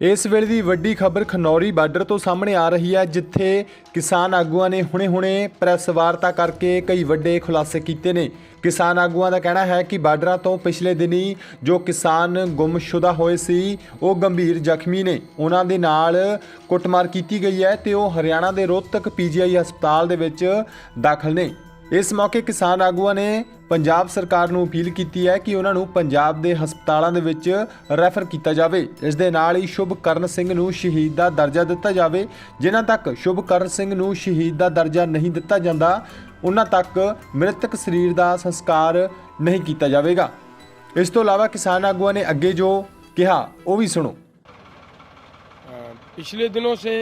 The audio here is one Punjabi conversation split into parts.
ਇਸ ਵੇਲੇ ਦੀ ਵੱਡੀ ਖਬਰ ਖਨੌਰੀ ਬਾਰਡਰ ਤੋਂ ਸਾਹਮਣੇ ਆ ਰਹੀ ਹੈ, ਜਿੱਥੇ ਕਿਸਾਨ ਆਗੂਆਂ ਨੇ ਹੁਣੇ-ਹੁਣੇ ਪ੍ਰੈਸ ਵਾਰਤਾ ਕਰਕੇ ਕਈ ਵੱਡੇ ਖੁਲਾਸੇ ਕੀਤੇ ਨੇ। ਕਿਸਾਨ ਆਗੂਆਂ ਦਾ ਕਹਿਣਾ ਹੈ ਕਿ ਬਾਰਡਰਾਂ ਤੋਂ ਪਿਛਲੇ ਦਿਨੀ ਜੋ ਕਿਸਾਨ ਗੁੰਮਸ਼ੁਦਾ ਹੋਏ ਸੀ, ਉਹ ਗੰਭੀਰ ਜ਼ਖਮੀ ਨੇ। ਉਹਨਾਂ ਦੇ ਨਾਲ ਕੁੱਟਮਾਰ ਕੀਤੀ ਗਈ ਹੈ ਤੇ ਉਹ ਹਰਿਆਣਾ ਦੇ ਰੋਹਤਕ ਪੀਜੀਆਈ ਹਸਪਤਾਲ ਦੇ ਵਿੱਚ ਦਾਖਲ ਨੇ। ਇਸ ਮੌਕੇ ਕਿਸਾਨ ਆਗੂਆਂ ਨੇ ਪੰਜਾਬ ਸਰਕਾਰ ਨੂੰ ਅਪੀਲ ਕੀਤੀ ਹੈ ਕਿ ਉਹਨਾਂ ਨੂੰ ਪੰਜਾਬ ਦੇ ਹਸਪਤਾਲਾਂ ਦੇ ਵਿੱਚ ਰੈਫਰ ਕੀਤਾ ਜਾਵੇ ਇਸ ਦੇ ਨਾਲ ਹੀ ਸ਼ੁਭਕਰਨ ਸਿੰਘ ਨੂੰ ਸ਼ਹੀਦ ਦਾ ਦਰਜਾ ਦਿੱਤਾ ਜਾਵੇ ਜਿਨ੍ਹਾਂ ਤੱਕ ਸ਼ੁਭਕਰਨ ਸਿੰਘ ਨੂੰ ਸ਼ਹੀਦ ਦਾ ਦਰਜਾ ਨਹੀਂ ਦਿੱਤਾ ਜਾਂਦਾ ਉਹਨਾਂ ਤੱਕ ਮ੍ਰਿਤਕ ਸਰੀਰ ਦਾ ਸੰਸਕਾਰ ਨਹੀਂ ਕੀਤਾ ਜਾਵੇਗਾ ਇਸ ਤੋਂ ਇਲਾਵਾ ਕਿਸਾਨ ਆਗੂਆਂ ਨੇ ਅੱਗੇ ਜੋ ਕਿਹਾ ਉਹ ਵੀ ਸੁਣੋ अ, पिछले दिनों से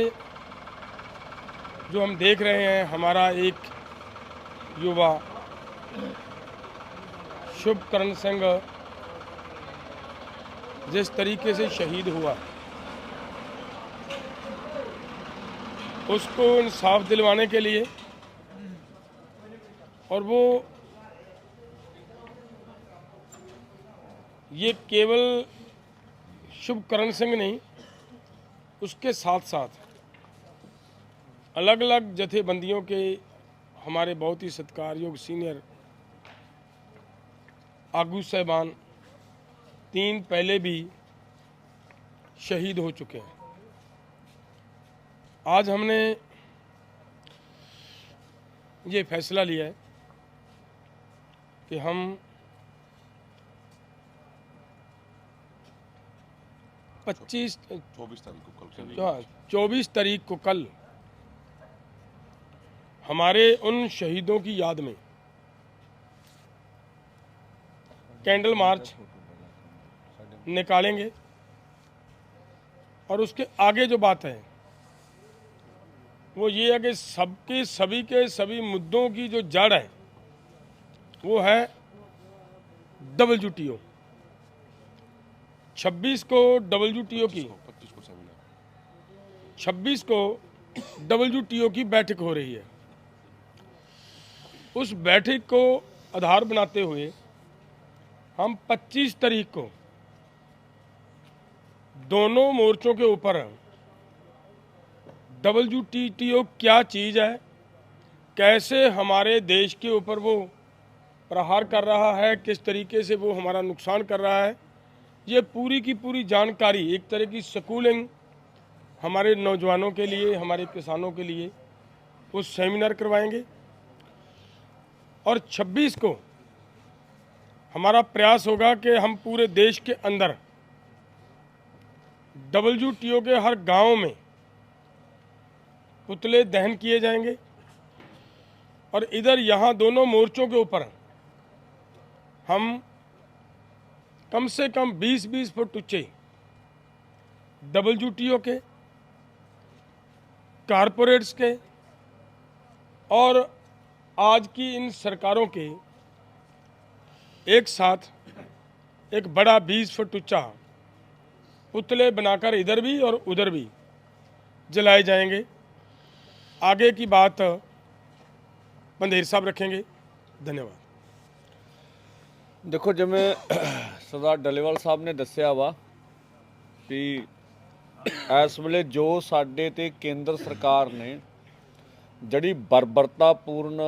जो हम देख रहे हैं हमारा एक युवा शुभकरण सिंह जिस तरीके से शहीद हुआ, उसको इंसाफ दिलवाने के लिए और वो ये केवल शुभकरण सिंह नहीं, उसके साथ साथ अलग अलग जथेबंदियों के हमारे बहुत ही सत्कारयोग सीनियर आगू साहबान तीन पहले भी शहीद हो चुके हैं। आज हमने ये फैसला लिया है कि हम पच्चीस चौबीस तारीख को कल हाँ चौबीस तारीख को कल हमारे उन शहीदों की याद में। कैंडल मार्च निकालेंगे। और उसके आगे जो बात है, वो ये है कि सबके, सभी के, सभी मुद्दों की जो जड़ है, वो है डब्ल्यू टी ओ छब्बीस को डब्ल्यू टी ओ की पच्चीस को सेमिनार 26 को डब्ल्यू की बैठक हो रही है। उस बैठक को आधार बनाते हुए हम 25 तारीख को दोनों मोर्चों के ऊपर डब्ल्यू क्या चीज़ है, कैसे हमारे देश के ऊपर वो प्रहार कर रहा है, किस तरीके से वो हमारा नुकसान कर रहा है, ये पूरी की पूरी जानकारी, एक तरह की स्कूलिंग हमारे नौजवानों के लिए, हमारे किसानों के लिए वो सेमिनार करवाएँगे। और 26 को हमारा प्रयास होगा कि हम पूरे देश के अंदर डब्ल्यू के हर गाँव में पुतले दहन किए जाएँगे और इधर यहाँ दोनों मोर्चों के ऊपर हम कम से कम 20-20 फुट ऊँचे डब्ल्यू के कारपोरेट्स के और आज की इन सरकारों के एक साथ एक बड़ा 20 फुट ऊंचा पुतले बनाकर इधर भी और उधर भी जलाए जाएंगे आगे की बात बंदेर साहब रखेंगे धन्यवाद ਦੇਖੋ ਜਿਵੇਂ ਸਰਦਾਰ ਡੱਲੇਵਾਲ ਸਾਹਿਬ ਨੇ ਦੱਸਿਆ ਵਾ ਵੀ ਇਸ ਵੇਲੇ ਜੋ ਸਾਡੇ ਤੇ ਕੇਂਦਰ ਸਰਕਾਰ ਨੇ ਜਿਹੜੀ ਬਰਬਰਤਾਪੂਰਨ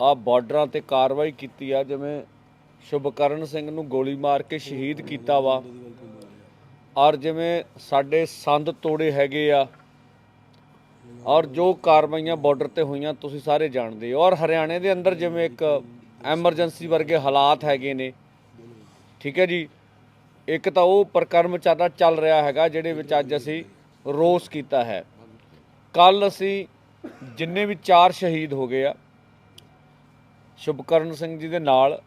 ਆ ਬਾਰਡਰਾਂ ਤੇ ਕਾਰਵਾਈ ਕੀਤੀ ਆ, ਜਿਵੇਂ ਸ਼ੁਭਕਰਨ ਸਿੰਘ ਨੂੰ ਗੋਲੀ ਮਾਰ ਕੇ ਸ਼ਹੀਦ ਕੀਤਾ ਵਾ, ਔਰ ਜਿਵੇਂ ਸਾਡੇ ਸੰਦ ਤੋੜੇ ਹੈਗੇ ਆ, ਔਰ ਜੋ ਕਾਰਵਾਈਆਂ ਬਾਰਡਰ ਤੇ ਹੋਈਆਂ, ਤੁਸੀਂ ਸਾਰੇ ਜਾਣਦੇ ਹੋ। ਔਰ ਹਰਿਆਣੇ ਦੇ ਅੰਦਰ ਜਿਵੇਂ ਇੱਕ ਐਮਰਜੈਂਸੀ ਵਰਗੇ ਹਾਲਾਤ ਹੈਗੇ ਨੇ, ਠੀਕ ਹੈ ਜੀ? ਇੱਕ ਤਾਂ ਉਹ ਪ੍ਰਕਰਮ ਚੱਲ ਰਿਹਾ ਹੈਗਾ ਜਿਹੜੇ ਵਿੱਚ ਅੱਜ ਅਸੀਂ ਰੋਸ ਕੀਤਾ ਹੈ। ਕੱਲ ਅਸੀਂ ਜਿੰਨੇ ਵੀ ਚਾਰ ਸ਼ਹੀਦ ਹੋ ਗਏ ਆ, ਸ਼ੁਭਕਰਨ ਸਿੰਘ ਜੀ ਦੇ ਨਾਲ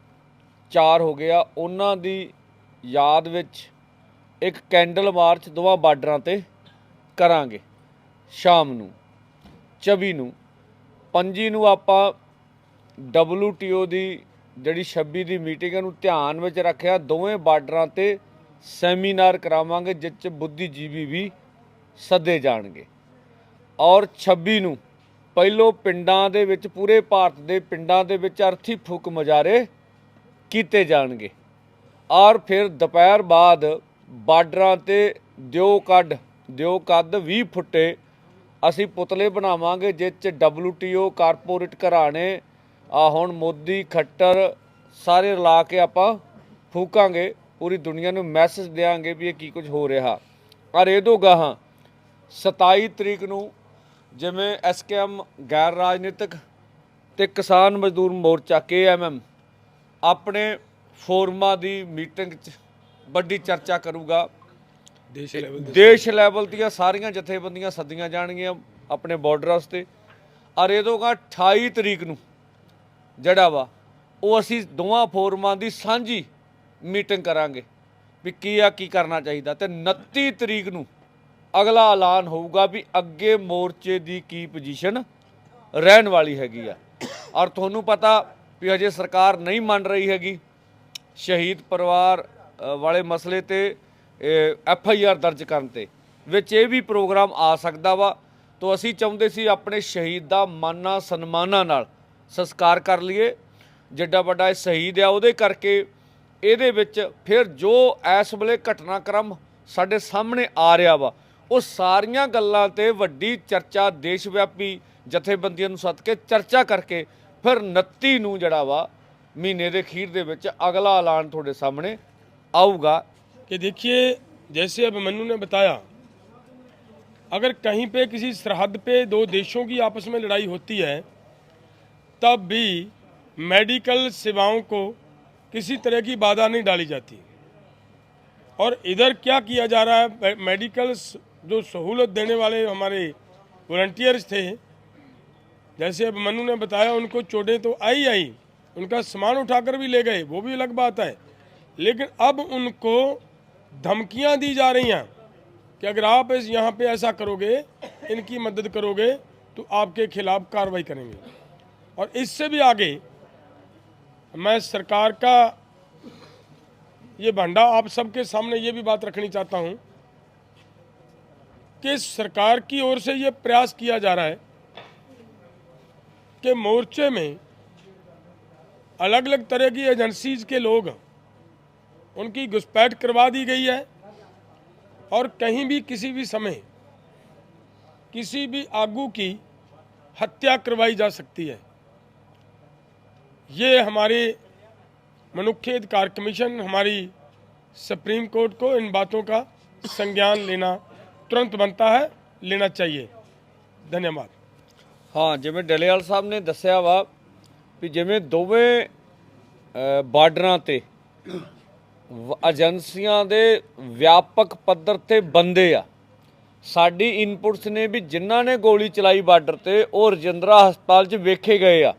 ਚਾਰ ਹੋ ਗਏ ਆ, ਉਹਨਾਂ ਦੀ ਯਾਦ ਵਿੱਚ ਇੱਕ ਕੈਂਡਲ ਮਾਰਚ ਦੋਵਾਂ ਬਾਰਡਰਾਂ ਤੇ ਕਰਾਂਗੇ, ਸ਼ਾਮ ਨੂੰ 24 ਨੂੰ। 25 ਨੂੰ ਆਪਾਂ WTO ਦੀ ਜਿਹੜੀ 26 ਦੀ ਮੀਟਿੰਗ ਨੂੰ ਧਿਆਨ ਵਿੱਚ ਰੱਖਿਆ, ਦੋਵੇਂ ਬਾਰਡਰਾਂ ਤੇ ਸੈਮੀਨਾਰ ਕਰਾਵਾਂਗੇ ਜਿਸ 'ਚ ਬੁੱਧੀਜੀਵੀ ਵੀ ਸੱਦੇ ਜਾਣਗੇ। ਔਰ 26 ਨੂੰ ਪਹਿਲੋਂ ਪਿੰਡਾਂ ਦੇ ਵਿੱਚ, ਪੂਰੇ ਭਾਰਤ ਦੇ ਪਿੰਡਾਂ ਦੇ ਵਿੱਚ ਅਰਥੀ ਫੂਕ ਮੁਜ਼ਾਹਰੇ ਕੀਤੇ ਜਾਣਗੇ। ਔਰ ਫਿਰ ਦੁਪਹਿਰ ਬਾਅਦ ਬਾਰਡਰਾਂ ਤੇ ਦਿਓ ਕੱਢ, ਦਿਓ ਕੱਦ 20 ਫੁੱਟੇ ਅਸੀਂ ਪੁਤਲੇ ਬਣਾਵਾਂਗੇ, ਜਿਸ ਚ WTO ਕਾਰਪੋਰੇਟ ਘਰਾਣੇ, ਆ ਹੁਣ ਮੋਦੀ, ਖੱਟਰ, ਸਾਰੇ ਰਲਾ ਕੇ ਆਪਾਂ ਫੂਕਾਂਗੇ। ਪੂਰੀ ਦੁਨੀਆ ਨੂੰ ਮੈਸੇਜ ਦੇਾਂਗੇ ਵੀ ਇਹ ਕੀ ਕੁਝ ਹੋ ਰਿਹਾ। ਔਰ ਇਹ ਤੋਂ ਗਾਹਾਂ 27 ਤਰੀਕ ਨੂੰ ਜਿਵੇਂ ਐਸਕੇਐਮ ਗੈਰ ਰਾਜਨੀਤਿਕ ਤੇ ਕਿਸਾਨ ਮਜ਼ਦੂਰ ਮੋਰਚਾ ਕੇਐਮਐਮ ਆਪਣੇ ਫੋਰਮਾਂ ਦੀ ਮੀਟਿੰਗ 'ਚ ਵੱਡੀ ਚਰਚਾ ਕਰੂਗਾ। ਦੇਸ਼ ਲੈਵਲ ਦੇਸ਼ ਲੈਵਲ ਦੀਆਂ ਸਾਰੀਆਂ ਜਥੇਬੰਦੀਆਂ ਸੱਦੀਆਂ ਜਾਣਗੀਆਂ ਆਪਣੇ ਬਾਰਡਰਾਂ ਤੇ ਔਰ ਇਹਦੋਂਗਾ 28 ਤਰੀਕ ਨੂੰ ਜਿਹੜਾ ਵਾ ਉਹ ਅਸੀਂ ਦੋਵਾਂ ਫੋਰਮਾਂ ਦੀ ਸਾਂਝੀ ਮੀਟਿੰਗ ਕਰਾਂਗੇ ਵੀ ਕੀ ਆ ਕੀ ਕਰਨਾ ਚਾਹੀਦਾ। ਤੇ 29 ਤਰੀਕ ਨੂੰ ਅਗਲਾ ਐਲਾਨ ਹੋਊਗਾ ਵੀ ਅੱਗੇ ਮੋਰਚੇ ਦੀ ਕੀ ਪੋਜੀਸ਼ਨ ਰਹਿਣ ਵਾਲੀ ਹੈਗੀ ਆ। ਔਰ ਤੁਹਾਨੂੰ ਪਤਾ ਵੀ ਹਜੇ ਸਰਕਾਰ ਨਹੀਂ ਮੰਨ ਰਹੀ ਹੈਗੀ। ਸ਼ਹੀਦ ਪਰਿਵਾਰ ਵਾਲੇ ਮਸਲੇ ਤੇ ਐਫ ਆਈ ਆਰ ਦਰਜ ਕਰਨ ਤੇ, ਵਿੱਚ ਇਹ ਵੀ ਪ੍ਰੋਗਰਾਮ ਆ ਸਕਦਾ ਵਾ। ਤੋਂ ਅਸੀਂ ਚਾਹੁੰਦੇ ਸੀ ਆਪਣੇ ਸ਼ਹੀਦ ਦਾ ਮਾਨਾ, ਸਨਮਾਨਾਂ ਨਾਲ ਸੰਸਕਾਰ ਕਰ ਲਈਏ। ਜਿੱਡਾ ਵੱਡਾ ਇਹ ਸ਼ਹੀਦ ਆ, ਉਹਦੇ ਕਰਕੇ ਇਹਦੇ ਵਿੱਚ ਫਿਰ ਜੋ ਇਸ ਵੇਲੇ ਘਟਨਾਕ੍ਰਮ ਸਾਡੇ ਸਾਹਮਣੇ ਆ ਰਿਹਾ ਵਾ ਉਹ ਸਾਰੀਆਂ ਗੱਲਾਂ ਤੇ ਵੱਡੀ ਚਰਚਾ ਦੇਸ਼ ਵਿਆਪੀ ਜਥੇਬੰਦੀਆਂ ਨੂੰ ਸੱਦ ਕੇ ਚਰਚਾ ਕਰਕੇ ਫਿਰ 29 ਨੂੰ ਜਿਹੜਾ ਵਾ ਮਹੀਨੇ ਦੇ ਅਖੀਰ ਦੇ ਵਿੱਚ ਅਗਲਾ ਐਲਾਨ ਤੁਹਾਡੇ ਸਾਹਮਣੇ ਆਊਗਾ कि देखिए जैसे अब मन्नू ने बताया अगर कहीं पे किसी सरहद पे दो देशों की आपस में लड़ाई होती है तब भी मेडिकल सेवाओं को किसी तरह की बाधा नहीं डाली जाती और इधर क्या किया जा रहा है मे- मेडिकल स- जो सहूलत देने वाले हमारे वॉल्टियर्स थे, जैसे अब मनु ने बताया, उनको चोटें तो आई आई, उनका सामान उठाकर भी ले गए, वो भी अलग बात है। लेकिन अब उनको धमकियाँ दी जा रही हैं कि अगर आप इस यहाँ पे ऐसा करोगे, इनकी मदद करोगे तो आपके खिलाफ कार्रवाई करेंगे। और इससे भी आगे, मैं सरकार का ये भंडा आप सबके सामने ये भी बात रखनी चाहता हूँ कि सरकार की ओर से ये प्रयास किया जा रहा है कि मोर्चे में अलग अलग तरह की एजेंसीज के लोग उनकी घुसपैठ करवा दी गई है और कहीं भी किसी भी समय किसी भी आगू की हत्या करवाई जा सकती है। ये हमारे मनुष्य अधिकार कमीशन, हमारी सुप्रीम कोर्ट को इन बातों का संज्ञान लेना ਤੁਰੰਤ ਬਣਤਾ ਹੈ, ਲੈਣਾ ਚਾਹੀਏ। ਧੰਨਵਾਦ। ਹਾਂ, ਜਿਵੇਂ ਡਲੇਵਾਲ ਸਾਹਿਬ ਨੇ ਦੱਸਿਆ ਵਾ ਵੀ ਜਿਵੇਂ ਦੋਵੇਂ ਬਾਰਡਰਾਂ ਤੇ ਏਜੰਸੀਆਂ ਦੇ ਵਿਆਪਕ ਪੱਧਰ ਤੇ ਬੰਦੇ ਆ, ਸਾਡੀ ਇਨਪੁਟਸ ਨੇ ਵੀ ਜਿਨ੍ਹਾਂ ਨੇ ਗੋਲੀ ਚਲਾਈ ਬਾਰਡਰ ਤੇ, ਉਹ ਰਜਿੰਦਰਾ ਹਸਪਤਾਲ 'ਚ ਵੇਖੇ ਗਏ ਆ।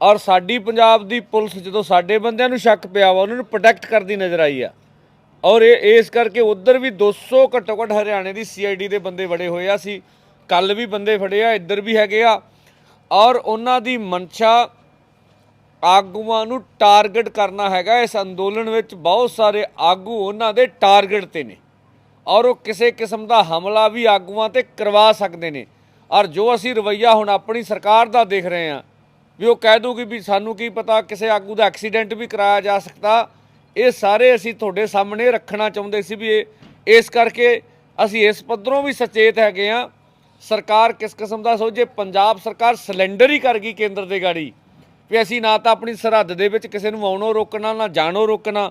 ਔਰ ਸਾਡੀ ਪੰਜਾਬ ਦੀ ਪੁਲਿਸ ਜਦੋਂ ਸਾਡੇ ਬੰਦਿਆਂ ਨੂੰ ਸ਼ੱਕ ਪਿਆ ਵਾ, ਉਹਨਾਂ ਨੂੰ ਪ੍ਰੋਟੈਕਟ ਕਰਦੀ ਨਜ਼ਰ ਆਈ ਆ। ਔਰ ਇਹ ਇਸ ਕਰਕੇ ਉਧਰ ਵੀ 200 ਘੱਟੋ ਘੱਟ ਹਰਿਆਣੇ ਦੀ ਸੀਆਈਡੀ ਦੇ ਬੰਦੇ ਫੜੇ ਹੋਏ ਆ ਸੀ। ਕੱਲ ਵੀ ਬੰਦੇ ਫੜੇ ਆ, ਇੱਧਰ ਵੀ ਹੈਗੇ ਆ। ਔਰ ਉਹਨਾਂ ਦੀ ਮਨਸ਼ਾ ਆਗੂਆਂ ਨੂੰ ਟਾਰਗੇਟ ਕਰਨਾ ਹੈਗਾ। ਇਸ ਅੰਦੋਲਨ ਵਿੱਚ ਬਹੁਤ ਸਾਰੇ ਆਗੂ ਉਹਨਾਂ ਦੇ ਟਾਰਗੇਟ ਤੇ ਨੇ। ਔਰ ਉਹ ਕਿਸੇ ਕਿਸਮ ਦਾ ਹਮਲਾ ਵੀ ਆਗੂਆਂ ਤੇ ਕਰਵਾ ਸਕਦੇ ਨੇ। ਔਰ ਜੋ ਅਸੀਂ ਰਵਈਆ ਹੁਣ ਆਪਣੀ ਸਰਕਾਰ ਦਾ ਦੇਖ ਰਹੇ ਹਾਂ ਵੀ ਉਹ ਕਹਿ ਦੂਗੀ ਵੀ ਸਾਨੂੰ ਕੀ ਪਤਾ, ਕਿਸੇ ਆਗੂ ਦਾ ਐਕਸੀਡੈਂਟ ਵੀ ਕਰਾਇਆ ਜਾ ਸਕਦਾ। ਇਹ ਸਾਰੇ ਅਸੀਂ ਤੁਹਾਡੇ ਸਾਹਮਣੇ ਰੱਖਣਾ ਚਾਹੁੰਦੇ ਸੀ ਵੀ ਇਹ ਇਸ ਕਰਕੇ ਅਸੀਂ ਇਸ ਪੱਧਰੋਂ ਵੀ ਸਚੇਤ ਹੈਗੇ ਆ ਸਰਕਾਰ ਕਿਸ ਕਿਸਮ ਦਾ ਸੋਚੇ? ਪੰਜਾਬ ਸਰਕਾਰ ਸਿਲੰਡਰ ਹੀ ਕਰ ਗਈ ਕੇਂਦਰ ਦੇ ਗਾੜੀ। ਵੀ ਅਸੀਂ ਨਾ ਤਾਂ ਆਪਣੀ ਸਰਹੱਦ ਦੇ ਵਿੱਚ ਕਿਸੇ ਨੂੰ ਆਉਣੋਂ ਰੋਕਣਾ, ਨਾ ਜਾਣੋਂ ਰੋਕਣਾ।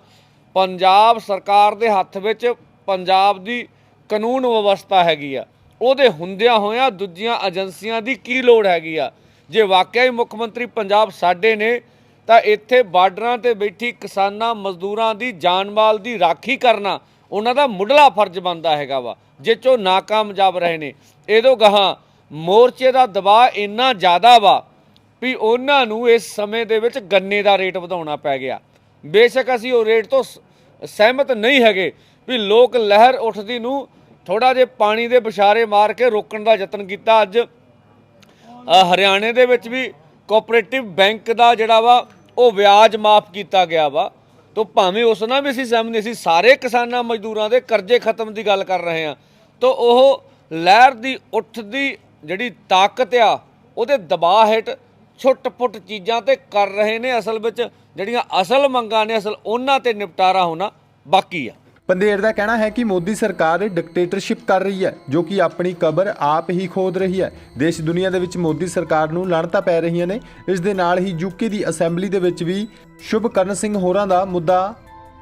ਪੰਜਾਬ ਸਰਕਾਰ ਦੇ ਹੱਥ ਵਿੱਚ ਪੰਜਾਬ ਦੀ ਕਾਨੂੰਨ ਵਿਵਸਥਾ ਹੈਗੀ ਆ। ਉਹਦੇ ਹੁੰਦਿਆਂ ਹੋਇਆਂ ਦੂਜੀਆਂ ਏਜੰਸੀਆਂ ਦੀ ਕੀ ਲੋੜ ਹੈਗੀ ਆ? ਜੇ ਵਾਕਿਆ ਹੀ ਮੁੱਖ ਮੰਤਰੀ ਪੰਜਾਬ ਸਾਡੇ ਨੇ ਤਾਂ ਇੱਥੇ ਬਾਰਡਰਾਂ ਤੇ ਬੈਠੀ ਕਿਸਾਨਾਂ, ਮਜ਼ਦੂਰਾਂ ਦੀ ਜਾਨ ਮਾਲ ਦੀ ਰਾਖੀ ਕਰਨਾ, ਉਹਨਾਂ ਦਾ ਮੁੱਢਲਾ ਫਰਜ਼ ਬਣਦਾ ਹੈਗਾ ਵਾ ਜੇ ਚੋ ਨਾਕਾਮਯਾਬ ਰਹੇ ਨੇ। ਇਹਦੋਂ ਗਾਹਾਂ ਮੋਰਚੇ ਦਾ ਦਬਾਅ ਇੰਨਾ ਜ਼ਿਆਦਾ ਵਾ ਵੀ ਉਹਨਾਂ ਨੂੰ ਇਸ ਸਮੇਂ ਦੇ ਵਿੱਚ ਗੰਨੇ ਦਾ ਰੇਟ ਵਧਾਉਣਾ ਪੈ ਗਿਆ। ਬੇਸ਼ੱਕ ਅਸੀਂ ਉਹ ਰੇਟ ਤੋਂ ਸ- ਸਹਿਮਤ ਨਹੀਂ ਹੈਗੇ ਵੀ ਲੋਕ ਲਹਿਰ ਉੱਠਦੀ ਨੂੰ ਥੋੜਾ ਜਿਹਾ ਪਾਣੀ ਦੇ ਬਿਸ਼ਾਰੇ ਮਾਰ ਕੇ ਰੋਕਣ ਦਾ ਯਤਨ ਕੀਤਾ। ਅੱਜ ਹਰਿਆਣੇ ਦੇ ਵਿੱਚ ਵੀ ਕੋਆਪਰੇਟਿਵ ਬੈਂਕ ਦਾ ਜਿਹੜਾ ਵਾ, ਉਹ ਵਿਆਜ ਮਾਫ ਕੀਤਾ ਗਿਆ ਵਾ। ਤੋ ਭਾਵੇਂ ਉਸ ਨਾਲ ਵੀ ਅਸੀਂ ਸਹਿਮਤ ਨਹੀਂ ਸੀ, ਸਾਰੇ ਕਿਸਾਨਾਂ ਮਜ਼ਦੂਰਾਂ ਦੇ ਕਰਜ਼ੇ ਖਤਮ ਦੀ ਗੱਲ ਕਰ ਰਹੇ ਹਾਂ। ਤੋਂ ਉਹ ਲਹਿਰ ਦੀ ਉੱਠ ਦੀ ਜਿਹੜੀ ਤਾਕਤ ਆ, ਉਹਦੇ ਦਬਾਅ ਹੇਠ ਛੁੱਟ ਪੁੱਟ ਚੀਜ਼ਾਂ ਤੇ ਕਰ ਰਹੇ ਨੇ। ਅਸਲ ਵਿੱਚ ਜਿਹੜੀਆਂ ਅਸਲ ਮੰਗਾਂ ਨੇ, ਅਸਲ ਉਹਨਾਂ ਤੇ ਨਿਪਟਾਰਾ ਹੋਣਾ ਬਾਕੀ ਆ। ਪੰਧੇਰ ਦਾ ਕਹਿਣਾ ਹੈ ਕਿ ਮੋਦੀ ਸਰਕਾਰ ਡਿਕਟੇਟਰਸ਼ਿਪ ਕਰ ਰਹੀ ਹੈ, ਜੋ ਕਿ ਆਪਣੀ ਕਬਰ ਆਪ ਹੀ ਖੋਦ ਰਹੀ ਹੈ। ਦੇਸ਼ ਦੁਨੀਆ ਦੇ ਵਿੱਚ ਮੋਦੀ ਸਰਕਾਰ ਨੂੰ ਲਾਣਤਾਂ ਪੈ ਰਹੀਆਂ ਨੇ, ਇਸ ਦੇ ਨਾਲ ਹੀ ਯੂਕੇ ਦੀ ਅਸੈਂਬਲੀ ਦੇ ਵਿੱਚ ਵੀ ਸ਼ੁਭਕਰਨ ਸਿੰਘ ਹੋਰਾਂ ਦਾ ਮੁੱਦਾ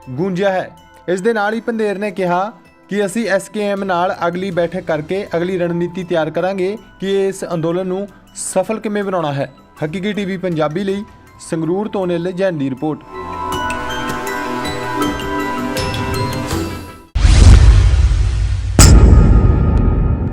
ਗੂੰਜਿਆ ਹੈ। ਇਸ ਦੇ ਨਾਲ ਹੀ ਪੰਧੇਰ ਨੇ ਕਿਹਾ ਕਿ ਅਸੀਂ ਐਸਕੇਐਮ ਨਾਲ ਅਗਲੀ ਬੈਠਕ ਕਰਕੇ ਅਗਲੀ ਰਣਨੀਤੀ ਤਿਆਰ ਕਰਾਂਗੇ ਕਿ ਇਸ ਅੰਦੋਲਨ ਨੂੰ ਸਫਲ ਕਿਵੇਂ ਬਣਾਉਣਾ ਹੈ। ਹਕੀਕੀ ਟੀਵੀ ਪੰਜਾਬੀ ਲਈ ਸੰਗਰੂਰ ਤੋਂ ਨਿਲ ਜੈਨ ਦੀ ਰਿਪੋਰਟ।